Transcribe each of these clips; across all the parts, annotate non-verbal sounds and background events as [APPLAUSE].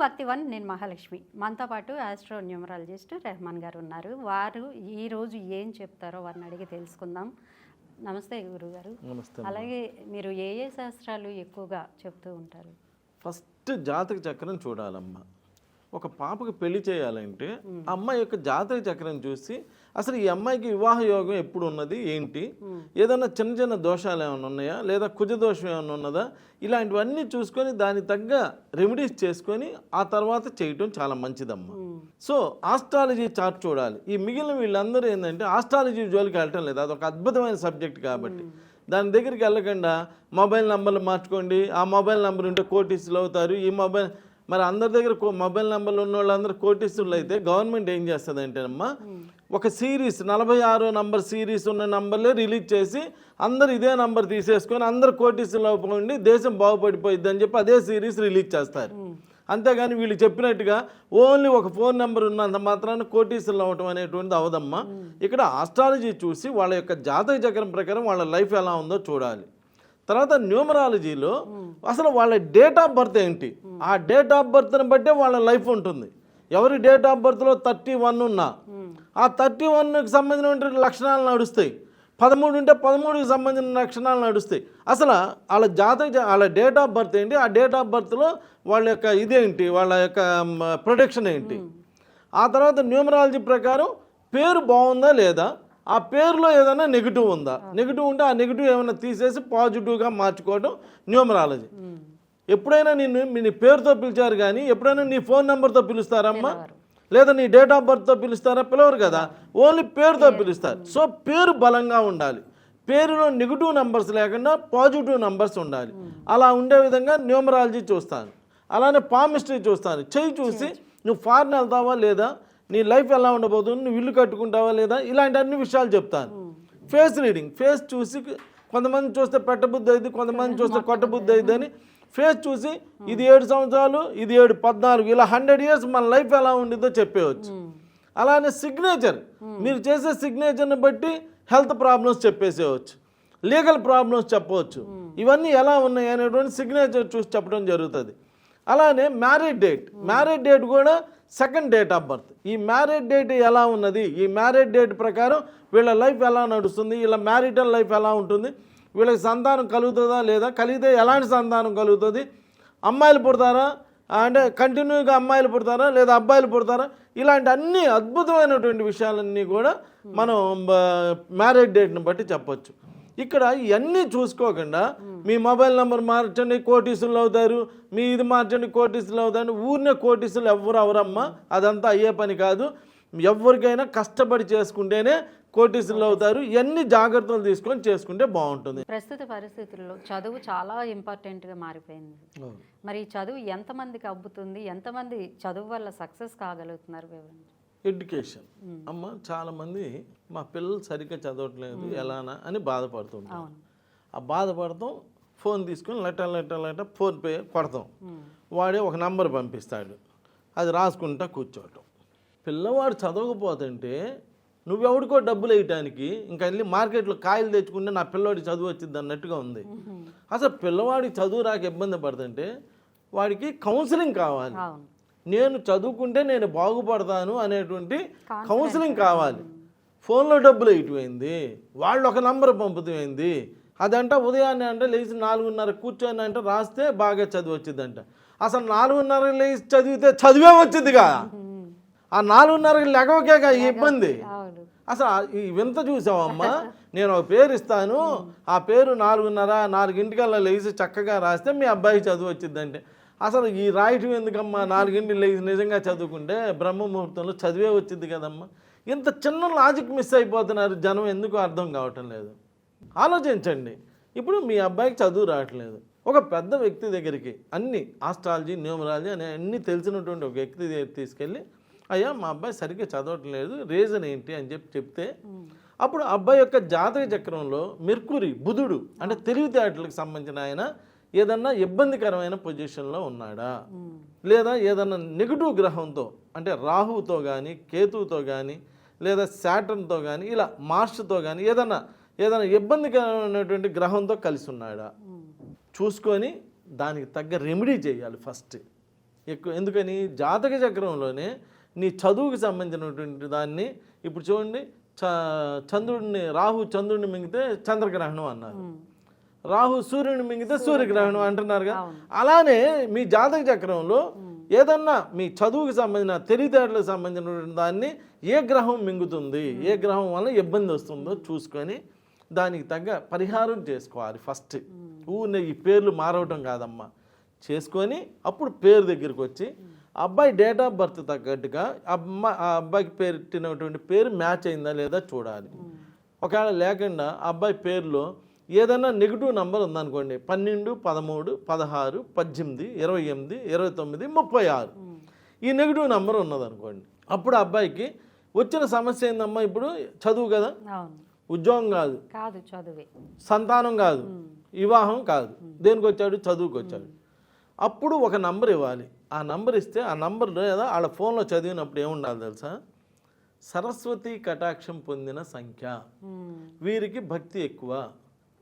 భక్తి వన్ నేను మహాలక్ష్మి. మనతో పాటు ఆస్ట్రో న్యూమరాలజిస్ట్ రెహమాన్ గారు ఉన్నారు. వారు ఈ రోజు ఏం చెప్తారో వారిని అడిగి తెలుసుకుందాం. నమస్తే గురుగారు. నమస్తే అలాగే మీరు ఏ ఏ శాస్త్రాలు ఎక్కువగా చెప్తూ ఉంటారు? ఫస్ట్ జాతక చక్రం చూడాలమ్మా. ఒక పాపకు పెళ్ళి చేయాలంటే ఆ అమ్మాయి యొక్క జాతక చక్రం చూసి అసలు ఈ అమ్మాయికి వివాహ యోగం ఎప్పుడు ఉన్నది ఏంటి ఏదైనా చిన్న చిన్న దోషాలు ఏమైనా ఉన్నాయా? లేదా కుజ దోషం ఏమైనా ఉన్నదా? ఇలాంటివన్నీ చూసుకొని దానికి తగ్గ రెమెడీస్ చేసుకొని ఆ తర్వాత చేయటం చాలా మంచిదమ్మా. సో ఆస్ట్రాలజీ చార్ట్ చూడాలి. ఈ మిగిలిన వీళ్ళందరూ ఏంటంటే ఆస్ట్రాలజీ జోలికి వెళ్ళటం లేదు. అదొక అద్భుతమైన సబ్జెక్ట్ కాబట్టి. దాని దగ్గరికి వెళ్ళకుండా మొబైల్ నంబర్లు మార్చుకోండి. ఆ మొబైల్ నంబర్ ఉంటే కోటీసులు అవుతారు. ఈ మొబైల్ మరి అందరి దగ్గర మొబైల్ నెంబర్లు ఉన్న వాళ్ళందరూ కోటీసులు అయితే గవర్నమెంట్ ఏం చేస్తుంది అంటేనమ్మా ఒక సిరీస్ నలభై ఆరో నంబర్ సిరీస్ ఉన్న నంబర్లే రిలీజ్ చేసి అందరు ఇదే నంబర్ తీసేసుకొని అందరు కోటీసులు ఉండి దేశం బాగుపడిపోయిద్ది అని చెప్పి అదే సిరీస్ రిలీజ్ చేస్తారు. అంతేగాని వీళ్ళు చెప్పినట్టుగా ఓన్లీ ఒక ఫోన్ నెంబర్ ఉన్నంత మాత్రాన కోటీసులు అవ్వటం అనేటువంటిది అవదమ్మా. ఇక్కడ ఆస్ట్రాలజీ చూసి వాళ్ళ యొక్క జాతక చక్రం ప్రకారం వాళ్ళ లైఫ్ ఎలా ఉందో చూడాలి. తర్వాత న్యూమరాలజీలో అసలు వాళ్ళ డేట్ ఆఫ్ బర్త్ ఏంటి? ఆ డేట్ ఆఫ్ బర్త్ని బట్టే వాళ్ళ లైఫ్ ఉంటుంది. ఎవరి డేట్ ఆఫ్ బర్త్లో థర్టీ వన్ ఉన్నా? ఆ థర్టీ వన్కి సంబంధించిన లక్షణాలు నడుస్తాయి. పదమూడు ఉంటే పదమూడుకి సంబంధించిన లక్షణాలు నడుస్తాయి. అసలు వాళ్ళ జాతక వాళ్ళ డేట్ ఆఫ్ బర్త్ ఏంటి? ఆ డేట్ ఆఫ్ బర్త్లో వాళ్ళ యొక్క ఇదేంటి వాళ్ళ యొక్క ప్రొటెక్షన్ ఏంటి? ఆ తర్వాత న్యూమరాలజీ ప్రకారం పేరు బాగుందా లేదా? ఆ పేరులో ఏదైనా నెగిటివ్ ఉందా? నెగిటివ్ ఉంటే ఆ నెగిటివ్ ఏమైనా తీసేసి పాజిటివ్గా మార్చుకోవడం న్యూమరాలజీ. ఎప్పుడైనా నిన్ను మీ నీ పేరుతో పిలిచారు కానీ ఎప్పుడైనా నీ ఫోన్ నెంబర్తో పిలుస్తారమ్మా? లేదా నీ డేట్ ఆఫ్ బర్త్తో పిలుస్తారా? పిలవరు కదా. ఓన్లీ పేరుతో పిలుస్తారు. సో పేరు బలంగా ఉండాలి. పేరులో నెగిటివ్ నంబర్స్ లేకుండా పాజిటివ్ నంబర్స్ ఉండాలి. అలా ఉండే విధంగా న్యూమరాలజీ చూస్తాను. అలానే పామిస్ట్రీ చూస్తాను. చెయ్యి చూసి. నువ్వు ఫారెన్ వెళ్తావా లేదా? నీ లైఫ్ ఎలా ఉండబోతుంది? నువ్వు ఇల్లు కట్టుకుంటావా లేదా? ఇలాంటి అన్ని విషయాలు చెప్తాను. ఫేస్ రీడింగ్ ఫేస్ చూసి కొంతమంది చూస్తే పెట్టబుద్ధి అయింది కొంతమంది చూస్తే కొట్టబుద్ధి అయింది అని ఫేస్ చూసి ఇది ఏడు సంవత్సరాలు ఇది ఏడు పద్నాలుగు ఇలా హండ్రెడ్ ఇయర్స్ మన లైఫ్ ఎలా ఉండిద్దో చెప్పేయచ్చు. అలానే సిగ్నేచర్ మీరు చేసే సిగ్నేచర్ని బట్టి హెల్త్ ప్రాబ్లమ్స్ చెప్పేసేయచ్చు. లీగల్ ప్రాబ్లమ్స్ చెప్పవచ్చు ఇవన్నీ ఎలా ఉన్నాయి అనేటువంటి సిగ్నేచర్ చూసి చెప్పడం జరుగుతుంది. అలానే మ్యారేజ్ డేట్ మ్యారేజ్ డేట్ కూడా సెకండ్ డేట్ ఆఫ్ బర్త్ ఈ మ్యారేజ్ డేట్ ఎలా ఉన్నది? ఈ మ్యారేజ్ డేట్ ప్రకారం వీళ్ళ లైఫ్ ఎలా నడుస్తుంది? వీళ్ళ మ్యారిటల్ లైఫ్ ఎలా ఉంటుంది? వీళ్ళకి సంతానం కలుగుతుందా లేదా? కలిగితే ఎలాంటి సంతానం కలుగుతుంది? అమ్మాయిలు పుడతారా? అంటే కంటిన్యూగా అమ్మాయిలు పుడతారా? లేదా అబ్బాయిలు పుడతారా? ఇలాంటి అన్ని అద్భుతమైనటువంటి విషయాలన్నీ కూడా మనం మ్యారేజ్ డేట్ని బట్టి చెప్పొచ్చు. ఇక్కడ ఇవన్నీ చూసుకోకుండా మీ మొబైల్ నెంబర్ మార్చండి కోటీసులు అవుతారు. మీ ఇది మార్చండి కోటీసులు అవుతారు. ఊరినే కోటీసులు ఎవరు అవరమ్మా. అదంతా అయ్యే పని కాదు. ఎవరికైనా కష్టపడి చేసుకుంటేనే కోటీసులు అవుతారు. ఇవన్నీ జాగ్రత్తలు తీసుకొని చేసుకుంటే బాగుంటుంది. ప్రస్తుత పరిస్థితుల్లో చదువు చాలా ఇంపార్టెంట్గా మారిపోయింది. మరి ఈ చదువు ఎంతమందికి అబ్బుతుంది? ఎంతమంది చదువు వల్ల సక్సెస్ కాగలుగుతున్నారు? వివరండి ఎడ్యుకేషన్. అమ్మ చాలామంది మా పిల్లలు సరిగ్గా చదవట్లేదు ఎలానా? అని బాధపడుతుంటారు. ఆ బాధపడతాం ఫోన్ తీసుకొని లెట లెట లెట ఫోన్ పే కొడతాం. వాడే ఒక నంబర్ పంపిస్తాడు. అది రాసుకుంటా కూర్చోవటం. పిల్లవాడు చదవకపోతుంటే నువ్వెవడికో డబ్బులు వేయటానికి ఇంకా వెళ్ళి మార్కెట్లో కాయలు తెచ్చుకుంటే నా పిల్లవాడికి చదువు వచ్చింది అన్నట్టుగా ఉంది. అసలు పిల్లవాడికి చదువు రాక ఇబ్బంది పడుతుంటే వాడికి కౌన్సిలింగ్ కావాలి. నేను చదువుకుంటే నేను బాగుపడతాను అనేటువంటి కౌన్సిలింగ్ కావాలి. ఫోన్లో డబ్బులు వేయటమైంది వాళ్ళు ఒక నంబర్ పంపుతామైంది అదంట ఉదయాన్నే అంటే లేచి నాలుగున్నర కూర్చొని అంటే రాస్తే బాగా చదువు వచ్చిందంట. అసలు నాలుగున్నర లేచి చదివితే చదివే వచ్చిందిగా. ఆ నాలుగున్నరకి లెగవకేగా ఈ ఇబ్బంది? అసలు ఈ వింత చూసావమ్మా? నేను ఒక పేరు ఇస్తాను. ఆ పేరు నాలుగున్నర నాలుగింటికల్లా లేచి చక్కగా రాస్తే మీ అబ్బాయి చదువు వచ్చిందంటే. అసలు ఈ రాయటం ఎందుకమ్మా? నాలుగింటి లేచి నిజంగా చదువుకుంటే బ్రహ్మ ముహూర్తంలో చదివే వచ్చింది కదమ్మా. ఇంత చిన్న లాజిక్ మిస్ అయిపోతున్నారు జనం ఎందుకు అర్థం కావటం లేదు. ఆలోచించండి. ఇప్పుడు మీ అబ్బాయికి చదువు రావట్లేదు. ఒక పెద్ద వ్యక్తి దగ్గరికి అన్ని ఆస్ట్రాలజీ న్యూమరాలజీ అనే అన్ని తెలిసినటువంటి ఒక వ్యక్తి దగ్గరికి తీసుకెళ్ళి అయ్యా మా అబ్బాయి సరిగ్గా చదవట్లేదు. రీజన్ ఏంటి? అని చెప్పి చెప్తే అప్పుడు అబ్బాయి యొక్క జాతక చక్రంలో మెర్కురి బుధుడు అంటే తెలివితేటలకు సంబంధించిన ఆయన ఏదన్నా ఇబ్బందికరమైన పొజిషన్లో ఉన్నాడా? లేదా ఏదన్నా నెగిటివ్ గ్రహంతో అంటే రాహువుతో కానీ కేతువుతో కానీ లేదా శాటర్న్తో కానీ ఇలా మార్స్తో కానీ ఏదన్నా ఏదైనా ఇబ్బందికరమైనటువంటి గ్రహంతో కలిసి ఉన్నాడా? చూసుకొని దానికి తగ్గ రెమెడీ చేయాలి ఫస్ట్. ఎక్కువ ఎందుకని జాతక చక్రంలోనే నీ చదువుకి సంబంధించినటువంటి దాన్ని ఇప్పుడు చూడండి చ చంద్రుడిని రాహు చంద్రుడిని మింగితే చంద్రగ్రహణం అన్నారు. రాహు సూర్యుని మింగితే సూర్యగ్రహణం అంటున్నారు కదా అలానే మీ జాతక చక్రంలో ఏదన్నా మీ చదువుకి సంబంధించిన తెలివితేటలకు సంబంధించినటువంటి దాన్ని ఏ గ్రహం మింగుతుంది ఏ గ్రహం వల్ల ఇబ్బంది వస్తుందో చూసుకొని దానికి తగ్గ పరిహారం చేసుకోవాలి ఫస్ట్. ఊరినే ఈ పేర్లు మారవటం కాదమ్మా. చేసుకొని అప్పుడు పేరు దగ్గరికి వచ్చి అబ్బాయి డేట్ ఆఫ్ బర్త్ తగ్గట్టుగా అమ్మ ఆ అబ్బాయికి పెట్టినటువంటి పేరు మ్యాచ్ అయిందా లేదా చూడాలి. ఒకవేళ లేకుండా అబ్బాయి పేరులో ఏదైనా నెగిటివ్ నంబర్ ఉందనుకోండి పన్నెండు పదమూడు పదహారు పద్దెనిమిది ఇరవై ఎనిమిది ఇరవై తొమ్మిది ముప్పై ఆరు. ఈ నెగిటివ్ నంబర్ ఉన్నదనుకోండి అప్పుడు ఆ అబ్బాయికి వచ్చిన సమస్య ఏందమ్మా ఇప్పుడు? చదువు కదా? ఉద్యోగం కాదు. కాదు చదువే. సంతానం కాదు. వివాహం కాదు. దేనికి వచ్చాడు చదువుకు వచ్చాడు అప్పుడు ఒక నంబర్ ఇవ్వాలి. ఆ నంబర్ ఇస్తే ఆ నంబర్ లేదా వాళ్ళ ఫోన్లో చదివినప్పుడు ఏముండాలి తెలుసా? సరస్వతి కటాక్షం పొందిన సంఖ్య. వీరికి భక్తి ఎక్కువ.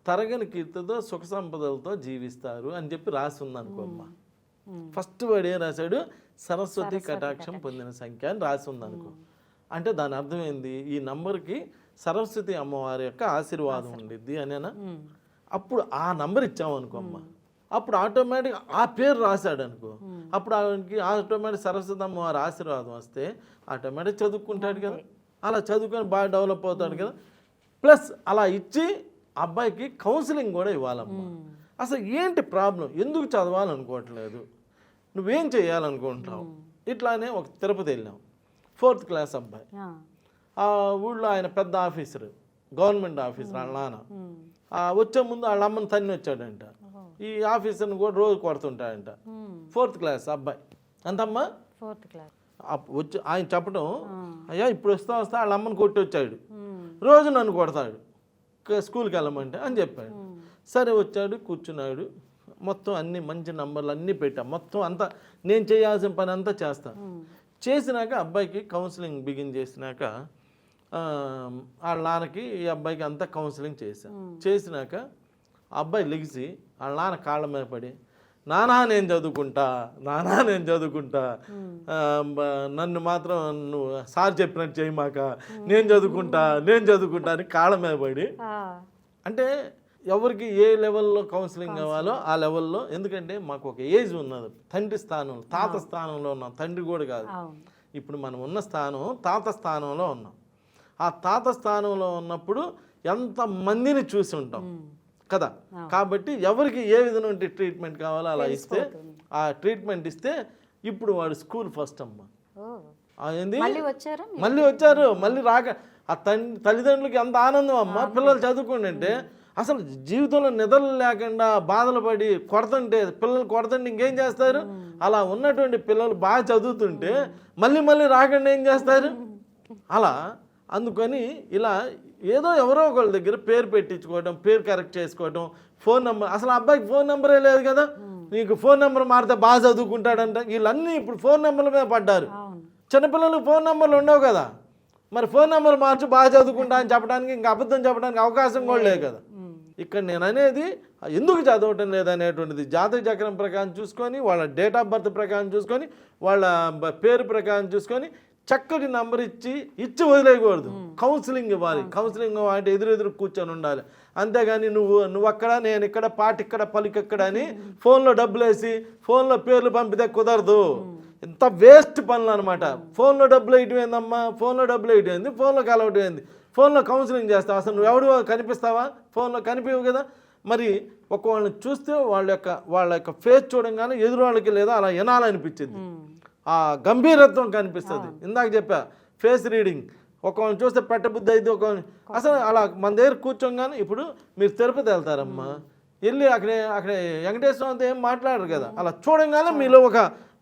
తరగని కీర్తితో సుఖ సంపదలతో జీవిస్తారు అని చెప్పి రాసి ఉందనుకోమ్మా ఫస్ట్ వాడు ఏం రాశాడు? సరస్వతి కటాక్షం పొందిన సంఖ్య అని రాసి ఉందనుకో. అంటే దాని అర్థం ఏంది? ఈ నంబర్కి సరస్వతి అమ్మవారి యొక్క ఆశీర్వాదం ఉండిద్ది అనేనా. అప్పుడు ఆ నంబర్ ఇచ్చామనుకో అమ్మ. అప్పుడు ఆటోమేటిక్ ఆ పేరు రాశాడు అనుకో. అప్పుడు ఆయనకి ఆటోమేటిక్ సరస్వతి అమ్మవారి ఆశీర్వాదం వస్తే ఆటోమేటిక్ చదువుకుంటాడు కదా. అలా చదువుకొని బాగా డెవలప్ అవుతాడు కదా. ప్లస్ అలా ఇచ్చి అబ్బాయికి కౌన్సిలింగ్ కూడా ఇవ్వాలమ్మా. అసలు ఏంటి ప్రాబ్లం? ఎందుకు చదవాలనుకోవట్లేదు? నువ్వేం చేయాలనుకుంటున్నావు? ఇట్లానే ఒక తిరుపతి వెళ్ళాం. ఫోర్త్ క్లాస్ అబ్బాయి. ఆ. ఊళ్ళో ఆయన పెద్ద ఆఫీసర్ గవర్నమెంట్ ఆఫీసర్ వాళ్ళ నాన్న. వచ్చే ముందు వాళ్ళ అమ్మని తన్ని వచ్చాడంట. ఈ ఆఫీసర్ని కూడా రోజు కొడుతుంటాడంట. ఫోర్త్ క్లాస్ అబ్బాయి. అంతమ్మా ఫోర్త్ క్లాస్. వచ్చి ఆయన చెప్పడం అయ్యా ఇప్పుడు వస్తా వస్తా వాళ్ళ అమ్మని కొట్టి వచ్చాడు. రోజు నన్ను కొడతాడు. స్కూల్కి వెళ్ళమంటే అని చెప్పాడు. సరే వచ్చాడు కూర్చున్నాడు. మొత్తం అన్ని మంచి నంబర్లు అన్నీ పెట్టా. మొత్తం అంతా నేను చేయాల్సిన పని అంతా చేస్తాను చేసినాక అబ్బాయికి కౌన్సిలింగ్ బిగిన్ చేసినాక ఆ, వాళ్ళ నాన్నకి ఈ అబ్బాయికి అంతా కౌన్సిలింగ్ చేశాను చేసినాక అబ్బాయి లెగిసి వాళ్ళ నాన్న కాళ్ళ మీద పడి నానా నేను చదువుకుంటా నానా నేను చదువుకుంటా. నన్ను మాత్రం నువ్వు సార్ చెప్పినట్టు చేయమాక నేను చదువుకుంటా నేను చదువుకుంటా అని కాళ్ళ మీద పడి. అంటే ఎవరికి ఏ లెవెల్లో కౌన్సిలింగ్ కావాలో ఆ లెవెల్లో ఎందుకంటే మాకు ఒక ఏజ్ ఉన్నది. తండ్రి స్థానంలో తాత స్థానంలో ఉన్నాం. తండ్రి కూడా కాదు. ఇప్పుడు మనం ఉన్న స్థానం తాత స్థానంలో ఉన్నాం. ఆ తాత స్థానంలో ఉన్నప్పుడు ఎంత మందిని చూసి ఉంటాం. కదా. కాబట్టి ఎవరికి ఏ విధమైన ట్రీట్మెంట్ కావాలో అలా ఇస్తే ఆ ట్రీట్మెంట్ ఇస్తే ఇప్పుడు వాడు స్కూల్ ఫస్ట్ అమ్మ. మళ్ళీ వచ్చారా? మళ్ళీ వచ్చారు. మళ్ళీ రాక ఆ తండ్రి తల్లిదండ్రులకి ఎంత ఆనందం అమ్మ. పిల్లలు చదువుకోండి అంటే అసలు జీవితంలో నిద్రలు లేకుండా బాధలు పడి కొడుతుంటే పిల్లలు కొడుతుంటే ఇంకేం చేస్తారు? అలా ఉన్నటువంటి పిల్లలు బాగా చదువుతుంటే మళ్ళీ మళ్ళీ రాకుండా ఏం చేస్తారు? అలా అందుకని ఇలా ఏదో ఎవరో ఒకళ్ళ దగ్గర పేరు పెట్టించుకోవడం పేరు కరెక్ట్ చేసుకోవడం ఫోన్ నెంబర్ అసలు అబ్బాయికి ఫోన్ నెంబరే లేదు కదా? నీకు ఫోన్ నెంబర్ మారితే బాగా చదువుకుంటాడంట. వీళ్ళన్నీ ఇప్పుడు ఫోన్ నెంబర్ల మీద పడ్డారు. అవును. చిన్నపిల్లలకు ఫోన్ నెంబర్లు ఉండవు కదా? మరి ఫోన్ నెంబర్ మార్చి బాగా చదువుకుంటా అని చెప్పడానికి ఇంకా అబద్ధం చెప్పడానికి అవకాశం కూడా లేదు కదా? ఉమ్. ఇక్కడ నేను అనేది ఎందుకు చదవటం లేదనేటువంటిది జాతక చక్రం ప్రకారం చూసుకొని వాళ్ళ డేట్ ఆఫ్ బర్త్ ప్రకారం చూసుకొని వాళ్ళ పేరు ప్రకారం చూసుకొని చక్కటి నంబర్ ఇచ్చి ఇచ్చి వదిలేయకూడదు. కౌన్సిలింగ్ ఇవ్వాలి. కౌన్సిలింగ్ అంటే ఎదురెదురు కూర్చొని ఉండాలి. అంతేగాని నువ్వు నువ్వు అక్కడ నేను ఇక్కడ పాట ఇక్కడ పలికెక్కడ అని [LAUGHS] ఫోన్లో డబ్బులు వేసి ఫోన్లో పేర్లు పంపితే కుదరదు. ఇంత వేస్ట్ పనులు అనమాట ఫోన్లో డబ్బులు వేయటం ఏందమ్మా? ఫోన్లో డబ్బులు వేయటం ఏంది? ఫోన్లో కలవటం ఏంది? ఫోన్లో కౌన్సిలింగ్ చేస్తావు అసలు నువ్వు ఎవడు కనిపిస్తావా? ఫోన్లో కనిపించవు కదా. మరి ఒక వాళ్ళని చూస్తే వాళ్ళ యొక్క వాళ్ళ యొక్క ఫేస్ చూడంగానే ఎదురు వాళ్ళకి లేదా అలా వినాలనిపించింది. ఆ గంభీరత్వం కనిపిస్తుంది. ఇందాక చెప్పా ఫేస్ రీడింగ్ ఒకళ్ళని చూస్తే పెట్టబుద్ధి అయితే ఒక అసలు అలా మన దగ్గర కూర్చోగానే ఇప్పుడు మీరు తిరుపతి వెళ్తారమ్మా. వెళ్ళి అక్కడే అక్కడే వెంకటేశ్వర అంతా ఏం మాట్లాడరు కదా. అలా చూడంగానే మీలో ఒక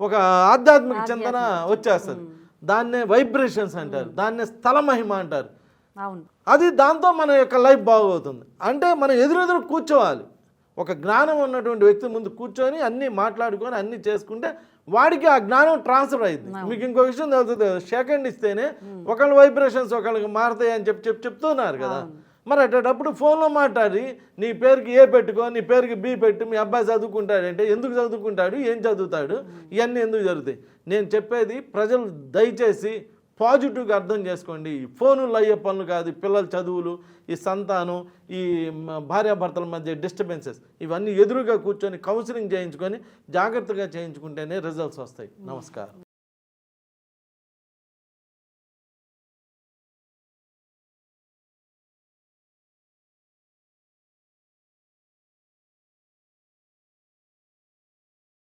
ఒక ఆధ్యాత్మిక చింతన వచ్చేస్తుంది. దాన్నే వైబ్రేషన్స్ అంటారు. దాన్నే స్థల మహిమ అంటారు. అది దాంతో మన యొక్క లైఫ్ బాగవుతుంది. అంటే మనం ఎదురెదురు కూర్చోవాలి. ఒక జ్ఞానం ఉన్నటువంటి వ్యక్తి ముందు కూర్చొని అన్నీ మాట్లాడుకొని అన్నీ చేసుకుంటే వాడికి ఆ జ్ఞానం ట్రాన్స్ఫర్ అయింది. మీకు ఇంకో విషయం తెలుస్తుంది సెకండ్ ఇస్తేనే ఒకళ్ళ వైబ్రేషన్స్ ఒకళ్ళకి మారుతాయి అని చెప్పి చెప్పి చెప్తున్నారు కదా. మరి అట్టేటప్పుడు ఫోన్లో మాట్లాడి నీ పేరుకి ఏ పెట్టుకో నీ పేరుకి బి పెట్టు మీ అబ్బాయి చదువుకుంటాడంటే ఎందుకు చదువుకుంటాడు ఏం చదువుతాడు ఇవన్నీ ఎందుకు జరుగుతాయి? నేను చెప్పేది ప్రజలు దయచేసి పాజిటివ్గా అర్థం చేసుకోండి. ఈ ఫోనులు అయ్యే పనులు కాదు పిల్లల చదువులు ఈ సంతానం ఈ భార్యాభర్తల మధ్య డిస్టర్బెన్సెస్ ఇవన్నీ ఎదురుగా కూర్చొని కౌన్సిలింగ్ చేయించుకొని జాగ్రత్తగా చేయించుకుంటేనే రిజల్ట్స్ వస్తాయి. నమస్కారం.